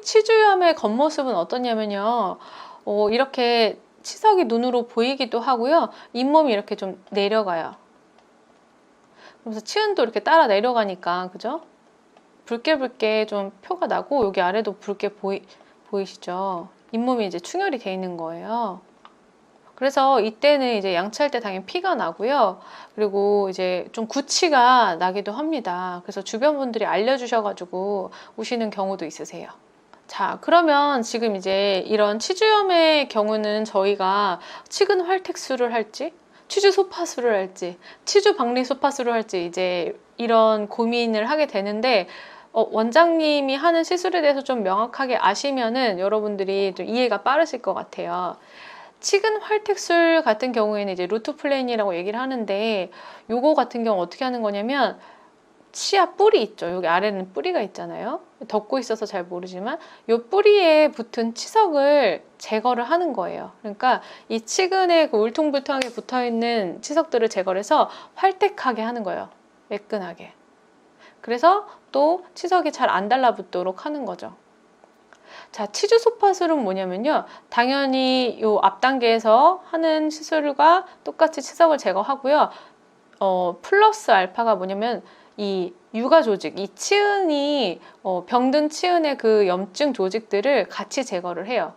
치주염의 겉모습은 어떠냐면요. 어, 이렇게 치석이 눈으로 보이기도 하고요. 잇몸이 이렇게 좀 내려가요. 그래서 치은도 이렇게 따라 내려가니까 그죠? 붉게 붉게 좀 표가 나고 여기 아래도 붉게 보이, 보이시죠? 잇몸이 이제 충혈이 돼 있는 거예요. 그래서 이때는 이제 양치할 때 당연히 피가 나고요. 그리고 이제 좀 구취가 나기도 합니다. 그래서 주변 분들이 알려주셔가지고 오시는 경우도 있으세요. 자, 그러면 지금 이제 이런 치주염의 경우는 저희가 치근 활택술을 할지, 치주 소파술을 할지, 치주 박리 소파술을 할지 이제 이런 고민을 하게 되는데 어, 원장님이 하는 시술에 대해서 좀 명확하게 아시면은 여러분들이 좀 이해가 빠르실 것 같아요. 치근 활택술 같은 경우에는 이제 루트 플레인이라고 얘기를 하는데 요거 같은 경우 어떻게 하는 거냐면 치아 뿌리 있죠. 여기 아래는 뿌리가 있잖아요. 덮고 있어서 잘 모르지만 요 뿌리에 붙은 치석을 제거를 하는 거예요. 그러니까 이 치근에 그 울퉁불퉁하게 붙어 있는 치석들을 제거를 해서 활택하게 하는 거예요. 매끈하게. 그래서 또 치석이 잘 안 달라붙도록 하는 거죠. 자, 치주 소파술은 뭐냐면요. 당연히 요 앞 단계에서 하는 시술과 똑같이 치석을 제거하고요. 어, 플러스 알파가 뭐냐면 이 유가 조직, 이 치은이 어, 병든 치은의 그 염증 조직들을 같이 제거를 해요.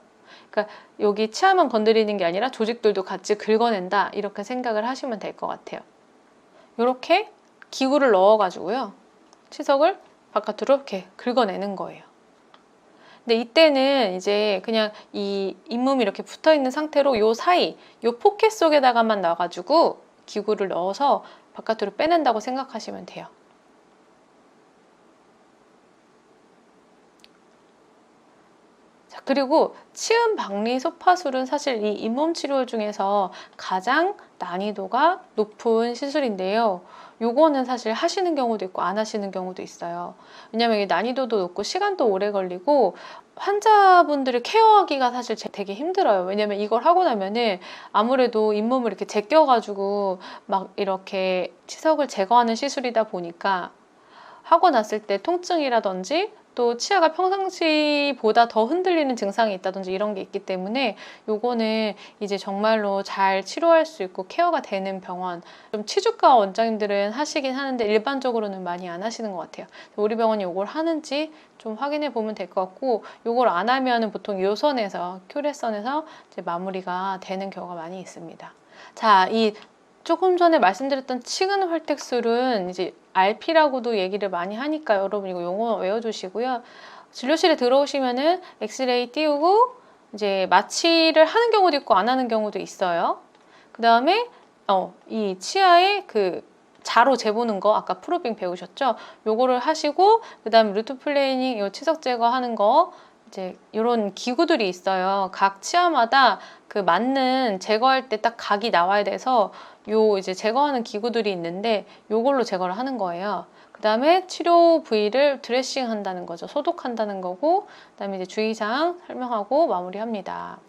그러니까 여기 치아만 건드리는 게 아니라 조직들도 같이 긁어낸다 이렇게 생각을 하시면 될 것 같아요. 이렇게 기구를 넣어가지고요. 치석을 바깥으로 이렇게 긁어내는 거예요. 근데 이때는 이제 그냥 이 잇몸이 이렇게 붙어 있는 상태로 요 사이, 요 포켓 속에다가만 놔가지고 기구를 넣어서 바깥으로 빼낸다고 생각하시면 돼요. 그리고 치음 박리 소파술은 사실 이 잇몸 치료 중에서 가장 난이도가 높은 시술인데요. 요거는 사실 하시는 경우도 있고 안 하시는 경우도 있어요. 왜냐면 이게 난이도도 높고 시간도 오래 걸리고 환자분들을 케어하기가 사실 되게 힘들어요. 왜냐면 이걸 하고 나면은 아무래도 잇몸을 이렇게 제껴가지고 막 이렇게 치석을 제거하는 시술이다 보니까 하고 났을 때 통증이라든지 또 치아가 평상시보다 더 흔들리는 증상이 있다든지 이런 게 있기 때문에 요거는 이제 정말로 잘 치료할 수 있고 케어가 되는 병원. 좀 치주과 원장님들은 하시긴 하는데 일반적으로는 많이 안 하시는 것 같아요. 우리 병원이 요걸 하는지 좀 확인해 보면 될 것 같고 요걸 안 하면은 보통 요선에서 큐레선에서 이제 마무리가 되는 경우가 많이 있습니다. 자 이 조금 전에 말씀드렸던 치근 활택술은 이제 RP라고도 얘기를 많이 하니까 여러분 이거 용어 외워두시고요. 진료실에 들어오시면은 엑스레이 띄우고 이제 마취를 하는 경우도 있고 안 하는 경우도 있어요. 그 다음에 어, 이 치아에 그 자로 재보는 거 아까 프로빙 배우셨죠? 요거를 하시고 그 다음에 루트 플레이닝 요 치석 제거하는 거 이제 이런 기구들이 있어요. 각 치아마다 그 맞는 제거할 때 딱 각이 나와야 돼서 요 이제 제거하는 기구들이 있는데 요걸로 제거를 하는 거예요. 그 다음에 치료 부위를 드레싱 한다는 거죠. 소독한다는 거고, 그 다음에 이제 주의사항 설명하고 마무리합니다.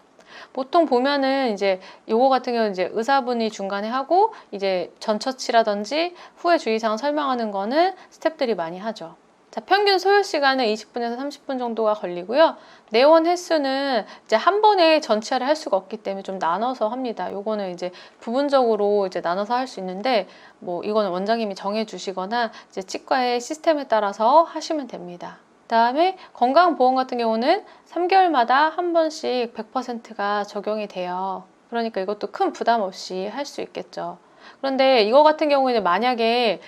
보통 보면은 이제 요거 같은 경우는 이제 의사분이 중간에 하고 이제 전처치라든지 후에 주의사항 설명하는 거는 스탭들이 많이 하죠. 자, 평균 소요 시간은 20분에서 30분 정도가 걸리고요. 내원 횟수는 이제 한 번에 전치아를 할 수가 없기 때문에 좀 나눠서 합니다. 요거는 이제 부분적으로 이제 나눠서 할 수 있는데 뭐 이거는 원장님이 정해 주시거나 이제 치과의 시스템에 따라서 하시면 됩니다. 그다음에 건강보험 같은 경우는 3개월마다 한 번씩 100%가 적용이 돼요. 그러니까 이것도 큰 부담 없이 할 수 있겠죠. 그런데 이거 같은 경우에는 만약에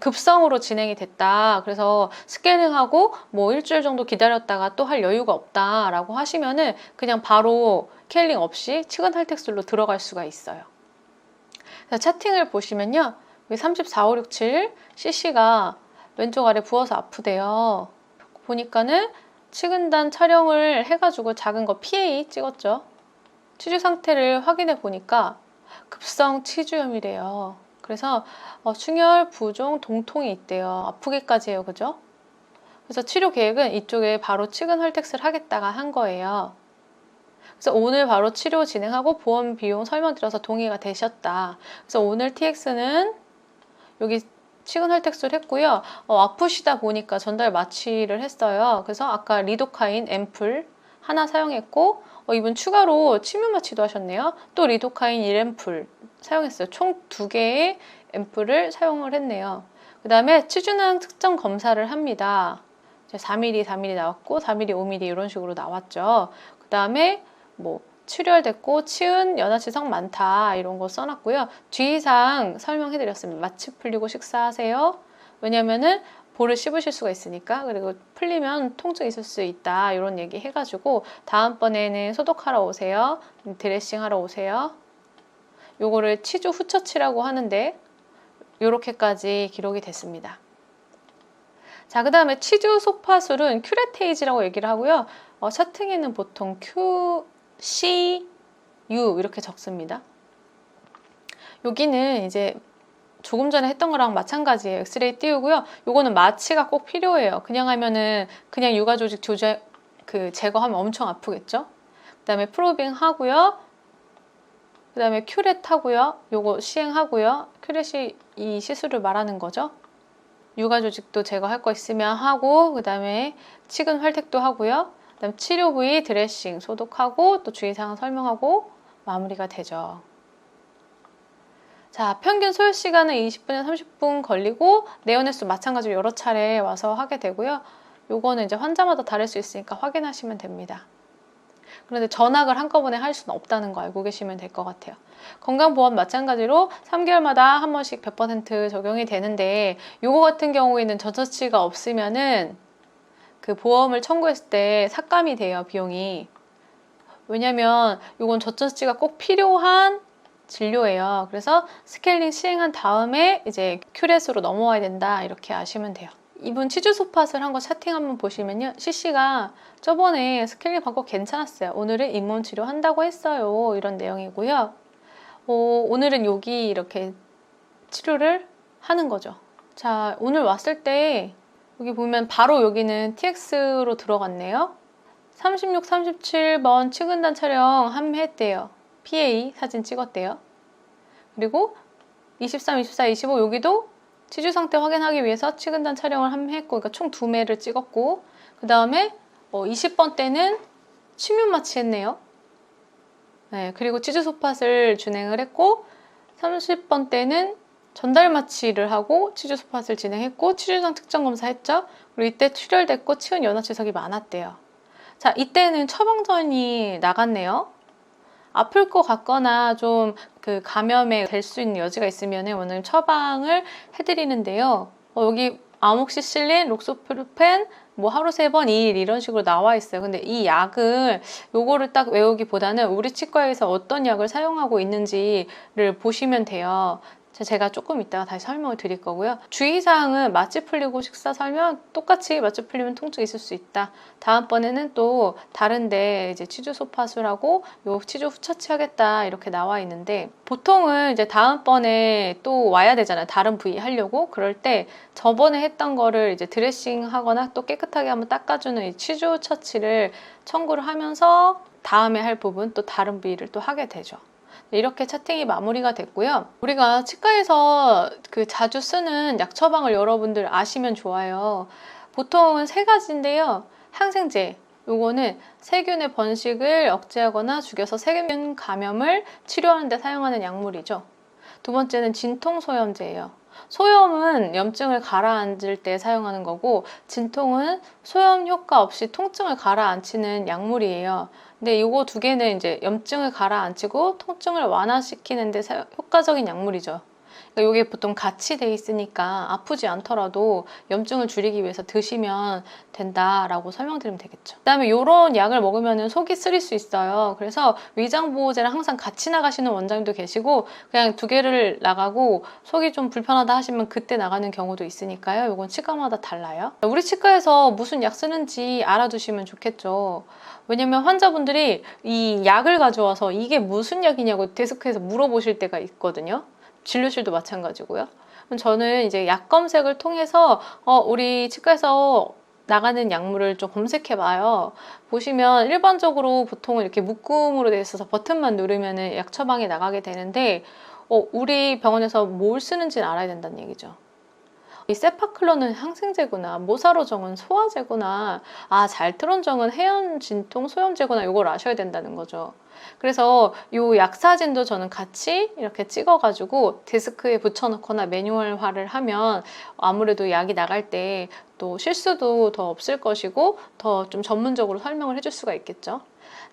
급성으로 진행이 됐다. 그래서 스캐닝하고 뭐 일주일 정도 기다렸다가 또 할 여유가 없다라고 하시면은 그냥 바로 케일링 없이 치근 할텍술로 들어갈 수가 있어요. 차팅을 보시면요. 34, 5, 6, 7 CC가 왼쪽 아래 부어서 아프대요. 보니까는 치근단 촬영을 해가지고 작은 거 PA 찍었죠. 치주 상태를 확인해 보니까 급성 치주염이래요. 그래서 어, 충혈, 부종, 동통이 있대요. 아프기까지 해요. 그죠? 그래서 치료 계획은 이쪽에 바로 치근 헐텍스를 하겠다가 한 거예요. 그래서 오늘 바로 치료 진행하고 보험 비용 설명드려서 동의가 되셨다. 그래서 오늘 TX는 여기 치근 혈택소를 했고요. 어, 아프시다 보니까 전달 마취를 했어요. 그래서 아까 리도카인 앰플 하나 사용했고 어, 이분 추가로 침유 마취도 하셨네요. 또 리도카인 1앰플 사용했어요. 총 두 개의 앰플을 사용을 했네요. 그 다음에 치주낭 특정 검사를 합니다. 4mm, 4mm 나왔고 4mm, 5mm 이런 식으로 나왔죠. 그 다음에 뭐 출혈됐고 치은 연화치석 많다 이런 거 써놨고요. 주의사항 설명해드렸습니다. 마취 풀리고 식사하세요. 왜냐면은 볼을 씹으실 수가 있으니까 그리고 풀리면 통증 있을 수 있다 이런 얘기 해가지고 다음번에는 소독하러 오세요. 드레싱 하러 오세요. 요거를 치주 후처치라고 하는데 이렇게까지 기록이 됐습니다. 자, 그 다음에 치주 소파술은 큐레테이지라고 얘기를 하고요. 어, 차트에는 보통 Q, C, U 이렇게 적습니다. 여기는 이제 조금 전에 했던 거랑 마찬가지예요. 엑스레이 띄우고요. 요거는 마취가 꼭 필요해요. 그냥 하면은 그냥 육아 조직 조제 그 제거하면 엄청 아프겠죠? 그다음에 프로빙 하고요. 그다음에 큐렛 하고요. 요거 시행하고요. 큐렛이 이 시술을 말하는 거죠. 육아 조직도 제거할 거 있으면 하고 그다음에 치근 활택도 하고요. 그다음 치료 부위 드레싱 소독하고 또 주의사항 설명하고 마무리가 되죠. 자, 평균 소요 시간은 20분에서 30분 걸리고 내원횟수 마찬가지로 여러 차례 와서 하게 되고요. 요거는 이제 환자마다 다를 수 있으니까 확인하시면 됩니다. 그런데 전학을 한꺼번에 할 수는 없다는 거 알고 계시면 될 것 같아요. 건강보험 마찬가지로 3개월마다 한 번씩 100% 적용이 되는데 요거 같은 경우에는 전처치가 없으면은 그 보험을 청구했을 때 삭감이 돼요, 비용이. 왜냐면 요건 저처치가 꼭 필요한 진료예요. 그래서 스케일링 시행한 다음에 이제 큐렛으로 넘어와야 된다 이렇게 아시면 돼요. 이분 치주 소팟을 한 거 차팅 한번 보시면요. CC가 저번에 스케일링 방법 괜찮았어요. 오늘은 잇몸 치료 한다고 했어요. 이런 내용이고요. 어, 오늘은 여기 이렇게 치료를 하는 거죠. 자, 오늘 왔을 때 여기 보면 바로 여기는 TX로 들어갔네요. 36, 37번 측은단 촬영 함 했대요. PA 사진 찍었대요. 그리고 23, 24, 25 여기도 치주 상태 확인하기 위해서 측은단 촬영을 함 했고 그러니까 총 두 매를 찍었고 그 다음에 어, 20번 때는 침윤 마취했네요. 네, 그리고 치주 소팟을 진행을 했고 30번 때는 전달 마취를 하고 치주 소팟을 진행했고 치주상 특정 검사했죠. 그리고 이때 출혈됐고 치은 연화치석이 많았대요. 자, 이때는 처방전이 나갔네요. 아플 것 같거나 좀 그 감염에 될 수 있는 여지가 있으면 오늘 처방을 해드리는데요. 어, 여기 아목시실린, 록소프루펜, 뭐 하루 세 번, 2일 이런 식으로 나와 있어요. 근데 이 약을 요거를 딱 외우기보다는 우리 치과에서 어떤 약을 사용하고 있는지를 보시면 돼요. 제가 조금 이따가 다시 설명을 드릴 거고요. 주의사항은 마취 풀리고 식사 살면 똑같이 마취 풀리면 통증 있을 수 있다. 다음번에는 또 다른데 이제 치주 소파술하고 요 치주 후처치 하겠다 이렇게 나와 있는데 보통은 이제 다음번에 또 와야 되잖아요. 다른 부위 하려고 그럴 때 저번에 했던 거를 이제 드레싱 하거나 또 깨끗하게 한번 닦아주는 이 치주 처치를 청구를 하면서 다음에 할 부분 또 다른 부위를 또 하게 되죠. 이렇게 차팅이 마무리가 됐고요. 우리가 치과에서 그 자주 쓰는 약 처방을 여러분들 아시면 좋아요. 보통은 세 가지인데요. 항생제, 요거는 세균의 번식을 억제하거나 죽여서 세균 감염을 치료하는 데 사용하는 약물이죠. 두 번째는 진통소염제예요. 소염은 염증을 가라앉을 때 사용하는 거고 진통은 소염 효과 없이 통증을 가라앉히는 약물이에요. 근데 이거 두 개는 이제 염증을 가라앉히고 통증을 완화시키는데 효과적인 약물이죠. 그러니까 이게 보통 같이 돼 있으니까 아프지 않더라도 염증을 줄이기 위해서 드시면 된다라고 설명드리면 되겠죠. 그다음에 이런 약을 먹으면 속이 쓰릴 수 있어요. 그래서 위장 보호제랑 항상 같이 나가시는 원장님도 계시고 그냥 두 개를 나가고 속이 좀 불편하다 하시면 그때 나가는 경우도 있으니까요. 이건 치과마다 달라요. 우리 치과에서 무슨 약 쓰는지 알아두시면 좋겠죠. 왜냐면 환자분들이 이 약을 가져와서 이게 무슨 약이냐고 데스크에서 물어보실 때가 있거든요. 진료실도 마찬가지고요. 저는 이제 약 검색을 통해서 어, 우리 치과에서 나가는 약물을 좀 검색해 봐요. 보시면 일반적으로 보통 이렇게 묶음으로 되어 있어서 버튼만 누르면 약 처방이 나가게 되는데 어, 우리 병원에서 뭘 쓰는지는 알아야 된다는 얘기죠. 이 세파클론은 항생제구나, 모사로정은 소화제구나, 아 잘트론정은 해연 진통 소염제구나 이걸 아셔야 된다는 거죠. 그래서 요 약사진도 저는 같이 이렇게 찍어가지고 데스크에 붙여놓거나 매뉴얼화를 하면 아무래도 약이 나갈 때 또 실수도 더 없을 것이고 더 좀 전문적으로 설명을 해줄 수가 있겠죠.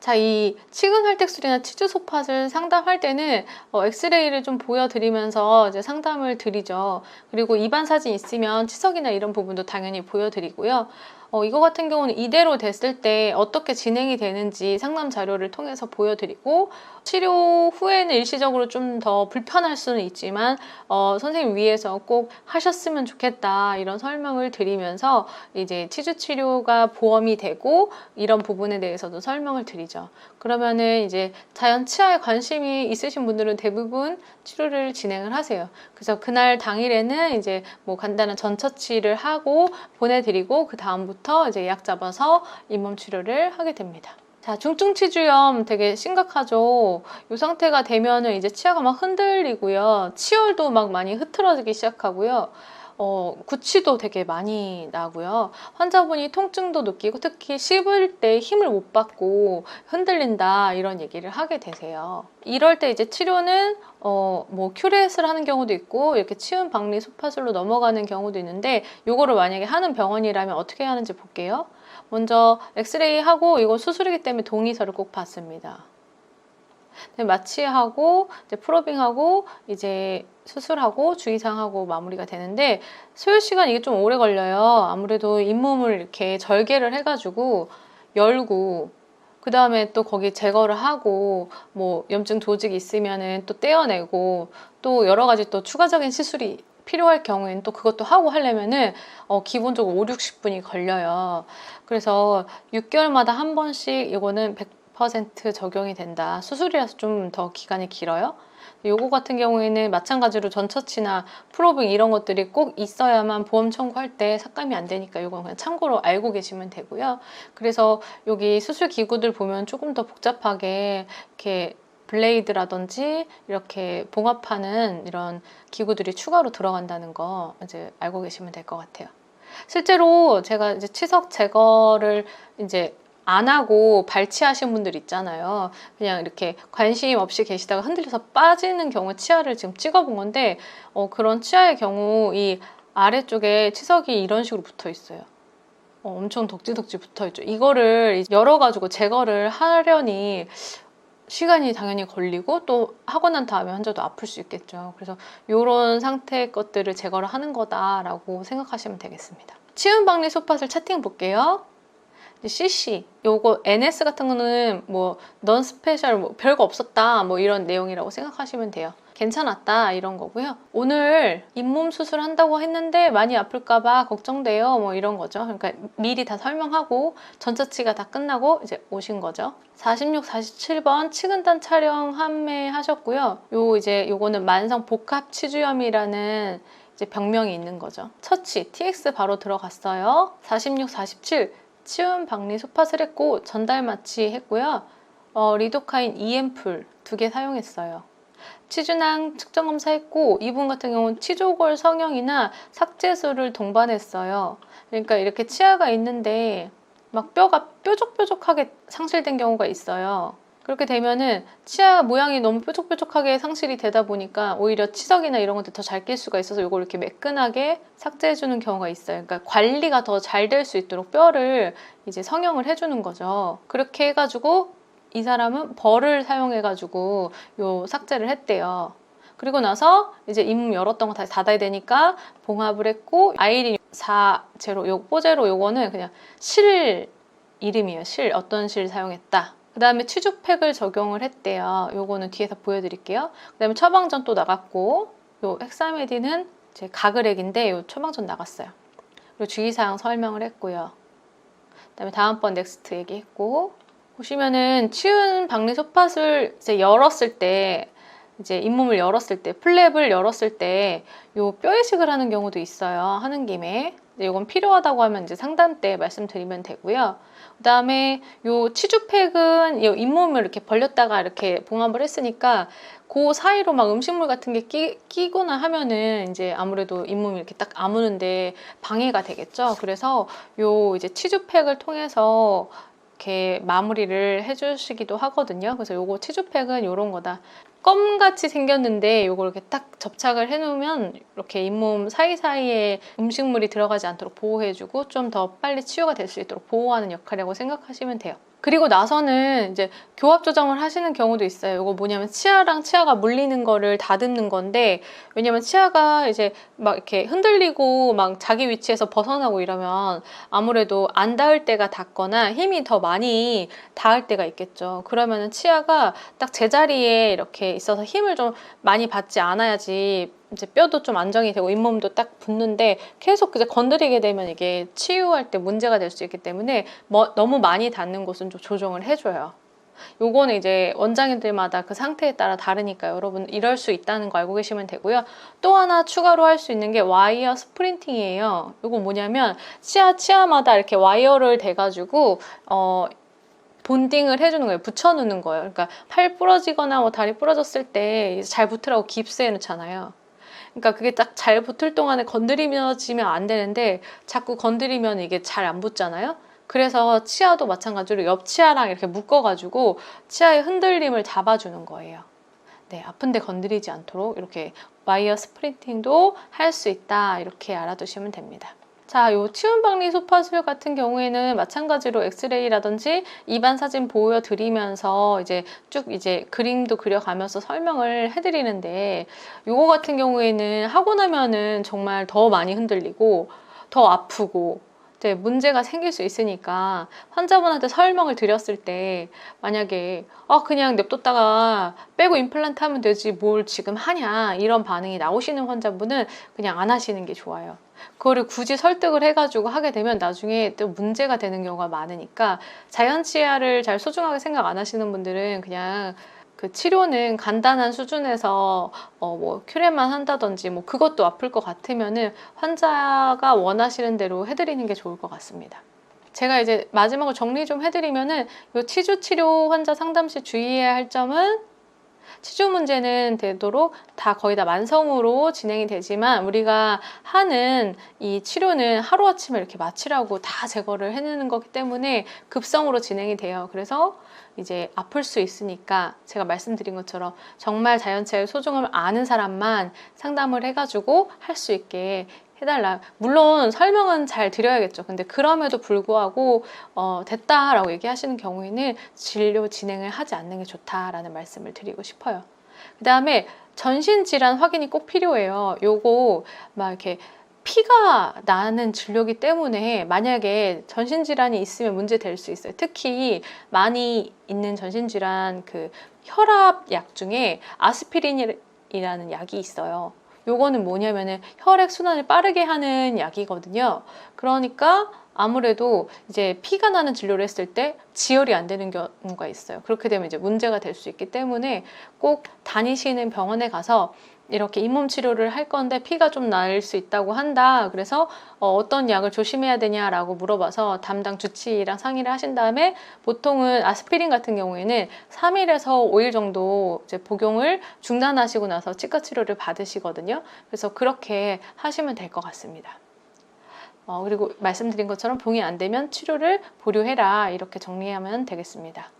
자, 이 치근 활tex술이나 치주 소팟을 상담할 때는 어, 엑스레이를 좀 보여드리면서 이제 상담을 드리죠. 그리고 입안 사진 있으면 치석이나 이런 부분도 당연히 보여드리고요. 어, 이거 같은 경우는 이대로 됐을 때 어떻게 진행이 되는지 상담 자료를 통해서 보여드리고 치료 후에는 일시적으로 좀 더 불편할 수는 있지만 어, 선생님 위에서 꼭 하셨으면 좋겠다 이런 설명을 드리면서 이제 치주 치료가 보험이 되고 이런 부분에 대해서도 설명을 드리죠. 그러면은 이제 자연 치아에 관심이 있으신 분들은 대부분 치료를 진행을 하세요. 그래서 그날 당일에는 이제 뭐 간단한 전처치를 하고 보내드리고 그 다음부터 이제 예약 잡아서 잇몸 치료를 하게 됩니다. 자, 중증 치주염 되게 심각하죠. 이 상태가 되면은 이제 치아가 막 흔들리고요. 치열도 막 많이 흐트러지기 시작하고요. 어, 구취도 되게 많이 나고요. 환자분이 통증도 느끼고 특히 씹을 때 힘을 못 받고 흔들린다 이런 얘기를 하게 되세요. 이럴 때 이제 치료는 어, 뭐 큐렛을 하는 경우도 있고 이렇게 치은 박리 소파술로 넘어가는 경우도 있는데 요거를 만약에 하는 병원이라면 어떻게 하는지 볼게요. 먼저 엑스레이 하고 이거 수술이기 때문에 동의서를 꼭 받습니다. 네, 마취하고 이제 프로빙하고 이제 수술하고 주의사항하고 마무리가 되는데 소요 시간 이게 좀 오래 걸려요. 아무래도 잇몸을 이렇게 절개를 해가지고 열고 그 다음에 또 거기 제거를 하고 뭐 염증 조직이 있으면은 또 떼어내고 또 여러 가지 또 추가적인 시술이 필요할 경우에는 또 그것도 하고 하려면은 어, 기본적으로 5, 60분이 걸려요. 그래서 6개월마다 한 번씩 이거는 100% 적용이 된다. 수술이라서 좀 더 기간이 길어요. 요거 같은 경우에는 마찬가지로 전처치나 프로빙 이런 것들이 꼭 있어야만 보험 청구할 때 삭감이 안 되니까 이건 그냥 참고로 알고 계시면 되고요. 그래서 여기 수술 기구들 보면 조금 더 복잡하게 이렇게 블레이드라든지 이렇게 봉합하는 이런 기구들이 추가로 들어간다는 거 이제 알고 계시면 될 것 같아요. 실제로 제가 이제 치석 제거를 이제 안 하고 발치하신 분들 있잖아요. 그냥 이렇게 관심 없이 계시다가 흔들려서 빠지는 경우 치아를 지금 찍어본 건데 어, 그런 치아의 경우 이 아래쪽에 치석이 이런 식으로 붙어 있어요. 어, 엄청 덕지덕지 붙어 있죠. 이거를 열어가지고 제거를 하려니 시간이 당연히 걸리고 또 하고 난 다음에 환자도 아플 수 있겠죠. 그래서 이런 상태의 것들을 제거를 하는 거다라고 생각하시면 되겠습니다. 치은 박리 소팟을 채팅 볼게요. CC 요거 NS 같은 거는 뭐 넌 스페셜 뭐 별거 없었다 뭐 이런 내용이라고 생각하시면 돼요. 괜찮았다 이런 거고요. 오늘 잇몸 수술 한다고 했는데 많이 아플까봐 걱정돼요. 뭐 이런 거죠. 그러니까 미리 다 설명하고 전처치가 다 끝나고 이제 오신 거죠. 46, 47번 치근단 촬영 한매 하셨고요. 요 이제 요거는 만성 복합 치주염이라는 이제 병명이 있는 거죠. 처치 TX 바로 들어갔어요. 46, 47 치운 박리 소팟을 했고 전달 마취 했고요. 어, 리도카인 EM풀 두개 사용했어요. 치주낭 측정 검사했고 이분 같은 경우는 치조골 성형이나 삭제술을 동반했어요. 그러니까 이렇게 치아가 있는데 막 뼈가 뾰족뾰족하게 상실된 경우가 있어요. 그렇게 되면은 치아 모양이 너무 뾰족뾰족하게 상실이 되다 보니까 오히려 치석이나 이런 것들 더 잘 낄 수가 있어서 이걸 이렇게 매끈하게 삭제해 주는 경우가 있어요. 그러니까 관리가 더 잘 될 수 있도록 뼈를 이제 성형을 해주는 거죠. 그렇게 해가지고 이 사람은 벌을 사용해가지고 요 삭제를 했대요. 그리고 나서 이제 잇몸 열었던 거 다시 닫아야 되니까 봉합을 했고 아이린 4 제로 요 뽀제로 요거는 그냥 실 이름이에요. 실 어떤 실 사용했다. 그 다음에 치주팩을 적용을 했대요. 요거는 뒤에서 보여드릴게요. 그 다음에 처방전 또 나갔고 요 헥사메딘은 제 가그렉인데 요 처방전 나갔어요. 그리고 주의사항 설명을 했고요. 그 다음에 다음번 넥스트 얘기했고 보시면은 치운 박리 소팟을 이제 열었을 때 이제 잇몸을 열었을 때 플랩을 열었을 때 요 뼈 이식을 하는 경우도 있어요. 하는 김에 이건 필요하다고 하면 이제 상담 때 말씀드리면 되고요. 그다음에 요 치주팩은 요 잇몸을 이렇게 벌렸다가 이렇게 봉합을 했으니까 그 사이로 막 음식물 같은 게 끼, 끼거나 하면은 이제 아무래도 잇몸이 이렇게 딱 아무는데 방해가 되겠죠. 그래서 요 이제 치주팩을 통해서 이렇게 마무리를 해주시기도 하거든요. 그래서 요거 치주팩은 요런 거다. 껌같이 생겼는데 요걸 이렇게 딱 접착을 해놓으면 이렇게 잇몸 사이사이에 음식물이 들어가지 않도록 보호해주고 좀 더 빨리 치유가 될 수 있도록 보호하는 역할이라고 생각하시면 돼요. 그리고 나서는 이제 교합 조정을 하시는 경우도 있어요. 이거 뭐냐면 치아랑 치아가 물리는 거를 다듬는 건데 왜냐면 치아가 이제 막 이렇게 흔들리고 막 자기 위치에서 벗어나고 이러면 아무래도 안 닿을 때가 닿거나 힘이 더 많이 닿을 때가 있겠죠. 그러면은 치아가 딱 제자리에 이렇게 있어서 힘을 좀 많이 받지 않아야지 이제 뼈도 좀 안정이 되고 잇몸도 딱 붙는데 계속 이제 건드리게 되면 이게 치유할 때 문제가 될 수 있기 때문에 뭐 너무 많이 닿는 곳은 좀 조정을 해줘요. 요거는 이제 원장님들마다 그 상태에 따라 다르니까 여러분 이럴 수 있다는 거 알고 계시면 되고요. 또 하나 추가로 할 수 있는 게 와이어 스프린팅이에요. 요거 뭐냐면 치아 치아마다 이렇게 와이어를 대가지고 어 본딩을 해주는 거예요. 붙여놓는 거예요. 그러니까 팔 부러지거나 뭐 다리 부러졌을 때 잘 붙으라고 깁스 해 놓잖아요. 그러니까 그게 딱 잘 붙을 동안에 건드리면지면 안 되는데 자꾸 건드리면 이게 잘 안 붙잖아요. 그래서 치아도 마찬가지로 옆 치아랑 이렇게 묶어가지고 치아의 흔들림을 잡아주는 거예요. 네, 아픈데 건드리지 않도록 이렇게 와이어 스프린팅도 할 수 있다 이렇게 알아두시면 됩니다. 자, 요 치운박리 소파술 같은 경우에는 마찬가지로 엑스레이라든지 입안 사진 보여드리면서 이제 쭉 이제 그림도 그려가면서 설명을 해드리는데 요거 같은 경우에는 하고 나면은 정말 더 많이 흔들리고 더 아프고 이제 문제가 생길 수 있으니까 환자분한테 설명을 드렸을 때 만약에 아 그냥 냅뒀다가 빼고 임플란트 하면 되지 뭘 지금 하냐 이런 반응이 나오시는 환자분은 그냥 안 하시는 게 좋아요. 그거를 굳이 설득을 해가지고 하게 되면 나중에 또 문제가 되는 경우가 많으니까 자연 치아를 잘 소중하게 생각 안 하시는 분들은 그냥 그 치료는 간단한 수준에서 어 뭐 큐레만 한다든지 뭐 그것도 아플 것 같으면은 환자가 원하시는 대로 해드리는 게 좋을 것 같습니다. 제가 이제 마지막으로 정리 좀 해드리면은 이 치주 치료 환자 상담 시 주의해야 할 점은 치주 문제는 되도록 다 거의 다 만성으로 진행이 되지만 우리가 하는 이 치료는 하루아침에 이렇게 마취라고 다 제거를 해내는 거기 때문에 급성으로 진행이 돼요. 그래서 이제 아플 수 있으니까 제가 말씀드린 것처럼 정말 자연체의 소중함을 아는 사람만 상담을 해가지고 할 수 있게 해달라. 물론 설명은 잘 드려야겠죠. 근데 그럼에도 불구하고 어, 됐다라고 얘기하시는 경우에는 진료 진행을 하지 않는 게 좋다라는 말씀을 드리고 싶어요. 그 다음에 전신 질환 확인이 꼭 필요해요. 요거 막 이렇게 피가 나는 진료기 때문에 만약에 전신 질환이 있으면 문제 될 수 있어요. 특히 많이 있는 전신 질환 그 혈압 약 중에 아스피린이라는 약이 있어요. 요거는 뭐냐면은 혈액 순환을 빠르게 하는 약이거든요. 그러니까 아무래도 이제 피가 나는 진료를 했을 때 지혈이 안 되는 경우가 있어요. 그렇게 되면 이제 문제가 될 수 있기 때문에 꼭 다니시는 병원에 가서 이렇게 잇몸 치료를 할 건데 피가 좀 날 수 있다고 한다. 그래서 어, 떤 약을 조심해야 되냐라고 물어봐서 담당 주치의랑 상의를 하신 다음에 보통은 아스피린 같은 경우에는 3일에서 5일 정도 이제 복용을 중단하시고 나서 치과 치료를 받으시거든요. 그래서 그렇게 하시면 될 것 같습니다. 어, 그리고 말씀드린 것처럼 봉이 안 되면 치료를 보류해라 이렇게 정리하면 되겠습니다.